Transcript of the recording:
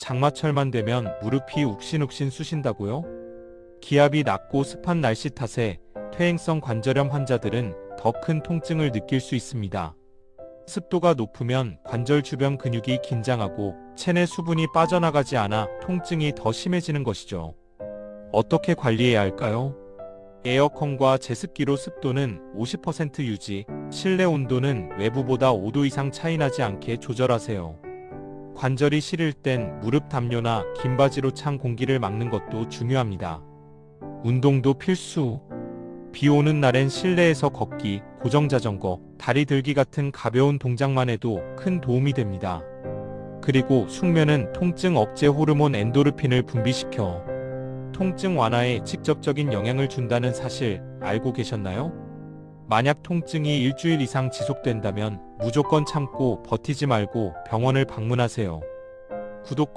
장마철만 되면 무릎이 욱신욱신 쑤신다고요? 기압이 낮고 습한 날씨 탓에 퇴행성 관절염 환자들은 더 큰 통증을 느낄 수 있습니다. 습도가 높으면 관절 주변 근육이 긴장하고 체내 수분이 빠져나가지 않아 통증이 더 심해지는 것이죠. 어떻게 관리해야 할까요? 에어컨과 제습기로 습도는 50% 유지, 실내 온도는 외부보다 5도 이상 차이 나지 않게 조절하세요. 관절이 시릴 땐 무릎 담요나 긴 바지로 찬 공기를 막는 것도 중요합니다. 운동도 필수. 비 오는 날엔 실내에서 걷기, 고정 자전거, 다리 들기 같은 가벼운 동작만 해도 큰 도움이 됩니다. 그리고 숙면은 통증 억제 호르몬 엔도르핀을 분비시켜 통증 완화에 직접적인 영향을 준다는 사실 알고 계셨나요? 만약 통증이 일주일 이상 지속된다면 무조건 참고 버티지 말고 병원을 방문하세요. 구독과